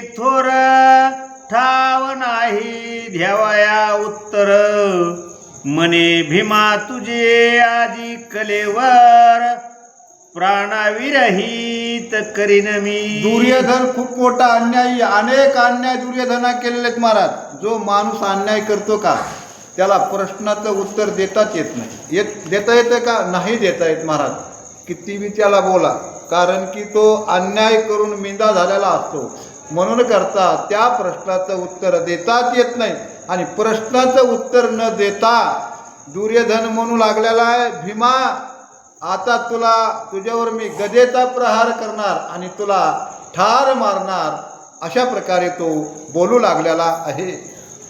थोर ठाव नाही ध्यावया उत्तर. मने भीमा तुझे आजी कलेवर प्राणाविरहित करीन मी. दुर्योधन खूप मोठा अन्यायी अनेक अन्याय दुर्योधना केलेले आहेत महाराज. जो माणूस अन्याय करतो का त्याला प्रश्नाचं उत्तर देताच येत नाही. येत देता येतं का? नाही देता येत महाराज. किती बी त्याला बोला कारण की तो अन्याय करून मिंदा झालेला असतो. म्हणून करता त्या प्रश्नाचं उत्तर देताच येत नाही. आणि प्रश्नाचं उत्तर न देता दुर्योधन म्हणू लागलेला आहे भीमा आता तुला तुझ्यावर मी गदेचा प्रहार करणार आणि तुला ठार मारणार अशा प्रकारे तो बोलू लागलेला आहे.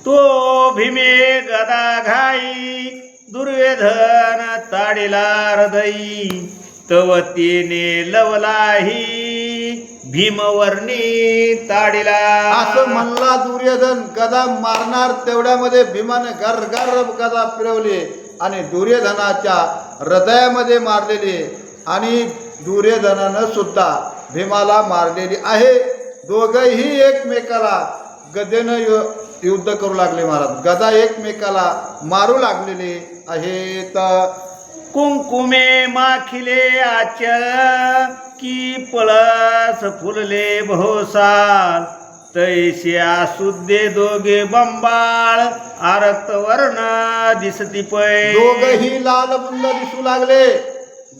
तो भीमे गदा घाई दुर्योधन ताडिला हृदयी तव तिने लवलाही. भीमवर्णी ताडिला. असं म्हणला दुर्योधन गदा मारणार तेवढ्यामध्ये भीमाने गर गर गदा फिरवली आणि दुर्योधनाच्या हृदयामध्ये मारलेली आणि दुर्योधनानं सुद्धा भीमाला मारलेली आहे. दोघंही एकमेकाला गदेनं यु युद्ध करू लागले महाराज. गदा एकमेकाला मारू लागलेले आहेत. कुंकुमे माखिले आचल की पळस फुलले भोसाल. तैसे दे दोघे बंबाळ आरक्त वर्ण दिसती पै. दोघही लाल बुंद दिसू लागले.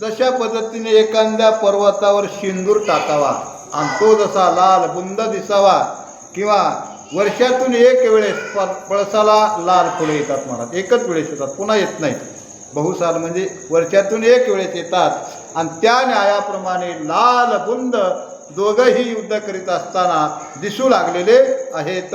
जशा पद्धतीने एखाद्या पर्वतावर शेंदूर टाकावा आणि तो जसा लाल बुंद दिसावा किंवा वर्षातून एक वेळेस प- पळसाला लाल फुले येतात म्हणत एकच वेळेस येतात पुन्हा येत नाही. बहुसाल म्हणजे वर्षातून एक वेळेस येतात. आणि त्या न्यायाप्रमाणे लाल बुंद दोघंही युद्ध करीत असताना दिसू लागलेले आहेत.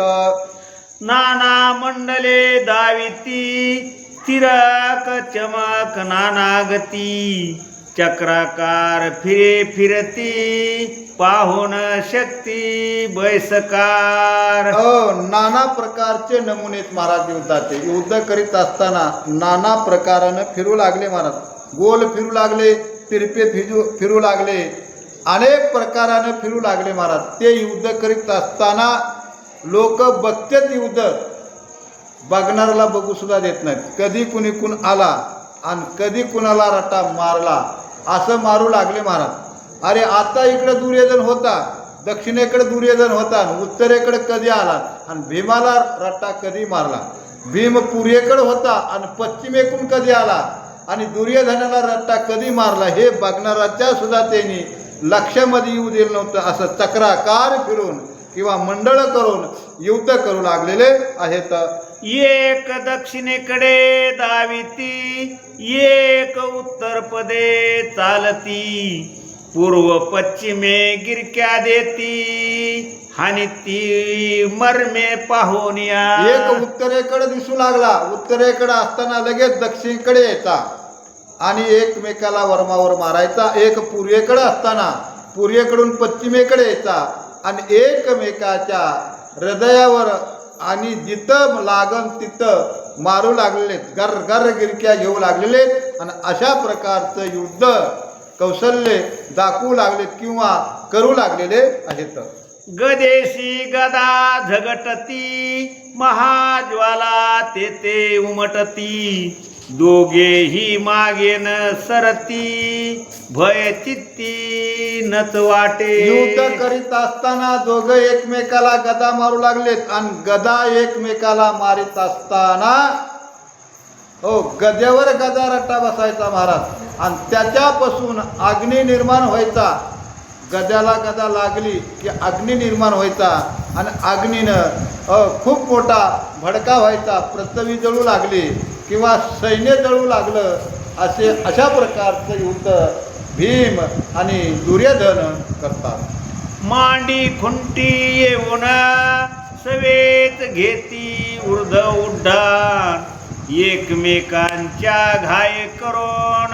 नाना मंडले दाविती तिरक चमक नाना गती चक्राकार फिरे फिरती पाहुन शक्ती बैसकार. अ, नाना प्रकारचे नमुने आहेत महाराज युद्धाचे युद्ध करीत असताना नाना प्रकारानं फिरू लागले महाराज. गोल फिरू लागले. तिरपे फिजू फिरू लागले. अनेक प्रकारानं फिरू लागले महाराज. ते युद्ध करीत असताना लोक बघतेच युद्ध. बघणाऱ्याला बघू सुद्धा देत नाहीत. कधी कुणी कुण आला आणि कधी कुणाला रट्टा मारला असं मारू लागले महाराज. अरे आता इकडे दुर्योधन होता दक्षिणेकडे दुर्योधन होता आणि उत्तरेकडे कधी आला आणि भीमाला रट्टा कधी मारला? भीम पूर्वेकडे होता आणि पश्चिमेकडून कधी आला? आणि दुर्योधनाला रट्टा कधी मारला हे बघणाराच्या सुद्धा त्यांनी लक्षामध्ये येऊ दिलं नव्हतं. असं चक्राकार फिरून किंवा मंडळ करून युद्ध करू लागलेले आहेत. एक दक्षिणेकडे दाविती एक उत्तर पदे चालती पूर्व पश्चिमे गिरक्या देती. आणि ती मर्मे पाहुनिया एक उत्तरेकडे दिसू लागला. उत्तरेकडे असताना लगेच दक्षिणेकडे यायचा. आणि एकमेकाला वर्मावर मारायचा. एक पूर्वेकडे असताना पूर्वेकडून पश्चिमेकडे यायचा. आणि एकमेकाच्या हृदयावर आणि जिथं लागन तिथं मारू लागलेले गर गर गिरक्या घेऊ लागलेले. आणि अशा प्रकारचं युद्ध कौशल्य दाखवू लागलेत किंवा करू लागलेले आहेत. गदेशी गदा झगटती महाज्वाला तेथे उमटती. दोघेही मागेन सरती भय चित्ती नच वाटे. युद्ध करीत असताना दोघे एकमेकाला गदा मारू लागलेत आणि गदा एकमेकाला मारित असताना हो गद्यावर गदा रट्टा बसायचा महाराज. आणि त्याच्यापासून अग्नी निर्माण व्हायचा. गद्याला गदा लागली की अग्नी निर्माण व्हायचा आणि अग्नीनं खूप मोठा भडका व्हायचा पृथ्वी जळू लागली किंवा सैन्य जळू लागलं असे अशा प्रकारचं युद्ध भीम आणि दुर्योधन करतात. मांडी खुंटी येऊन सवेत घेती उर्ध उड्डाण एकमेकांच्या घाय करून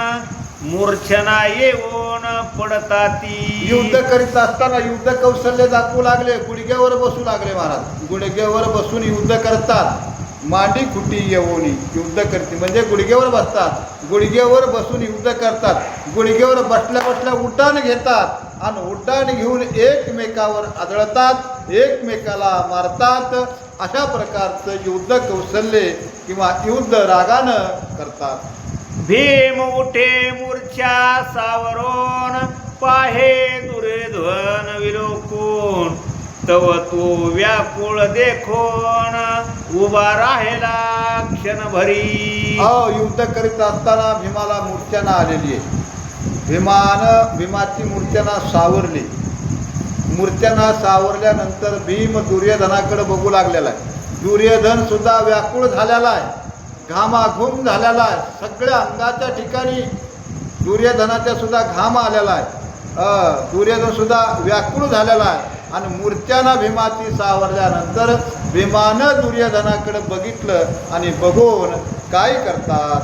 मूर्छना येऊन पडताती. युद्ध करीत असताना युद्ध कौशल्य दाखवू लागले गुडघ्यावर बसू लागले महाराज. गुडघ्यावर बसून युद्ध करतात. मांडी खुटी येऊन युद्ध करते. म्हणजे गुडघ्यावर बसतात. गुडघ्यावर बसून युद्ध करतात. गुडघ्यावर बसल्या बसल्या उड्डाण घेतात आणि उड्डाण घेऊन एकमेकावर आदळतात एकमेकाला मारतात. अशा प्रकारचं युद्ध कौशल्य किंवा युद्ध रागानं करतात. भीम उठे मूर्छा सावरोन पाहे दुर्योधन विलोकून. तव तो व्याकुळ देखोन उभा राहिला क्षणभरी. अहो युद्ध करीत असताना भीमाला मूर्छना आलेली आहे. भीमानं भीमाची मूर्छना सावरली. मूर्छना सावरल्यानंतर भीम दुर्योधनाकडे बघू लागलेला आहे. दुर्योधन सुद्धा व्याकुळ झालेला आहे. घामाघूम झालेला आहे. सगळ्या अंगाच्या ठिकाणी दुर्योधनाच्या सुद्धा घाम आलेला आहे. अ, दुर्योधन सुद्धा व्याकुळ झालेला आहे. आणि मूर्त्याना भीमाची सावरल्यानंतर भीमानं दुर्योधनाकडे बघितलं आणि बघून काय करतात?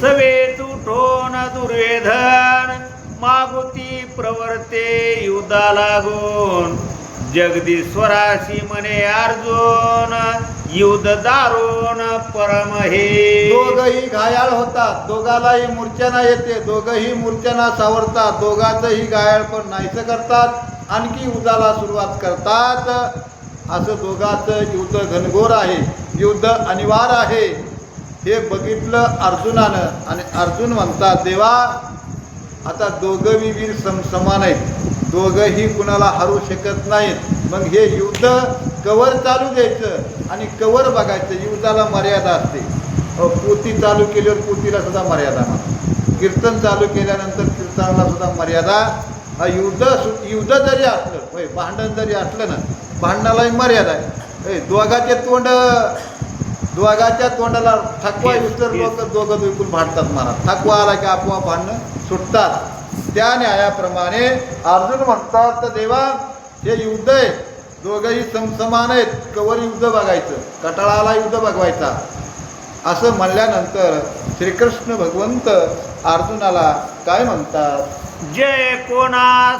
सवे उठोन दुर्वेधन मागुती प्रवर्ते युद्धा लागून. जगदीश्वराशी मने अर्जुन युद्ध दारुण परम हे. दोघही घायाळ होतात दोघालाही मूर्छना येते दोघही मूर्छना सावरतात दोघांचंही घायाळ पण नाहीचं करतात आणखी युद्धाला सुरुवात करतात. असं दोघांचं युद्ध घनघोर आहे युद्ध अनिवार्य आहे. हे बघितलं अर्जुनानं आणि अर्जुन म्हणतात देवा आता दोघं वीर सम समान आहेत. दोघंही कुणाला हरू शकत नाहीत. मग हे युद्ध कवर चालू द्यायचं आणि कवर बघायचं. युद्धाला मर्यादा असते. पोती चालू केल्यावर पोतीला सुद्धा मर्यादा नसते कीर्तन चालू केल्यानंतर कीर्तनाला सुद्धा मर्यादा. हा युद्ध सु युद्ध जरी असलं होय भांडण जरी असलं ना भांडणालाही मर्यादा आहे. दोघाचे तोंड दोघाच्या तोंडाला थकवा yes. लोक दोघं बिलकुल भांडतात मला थकवा आला की आपोआप भांडणं सुटतात. त्या न्यायाप्रमाणे अर्जुन म्हणतात तर देवा हे युद्ध आहे. दोघंही समसमान आहेत. कवर युद्ध बघायचं. कटाळाला युद्ध बघवायचा. असं म्हणल्यानंतर श्रीकृष्ण भगवंत अर्जुनाला काय म्हणतात? जय कोणा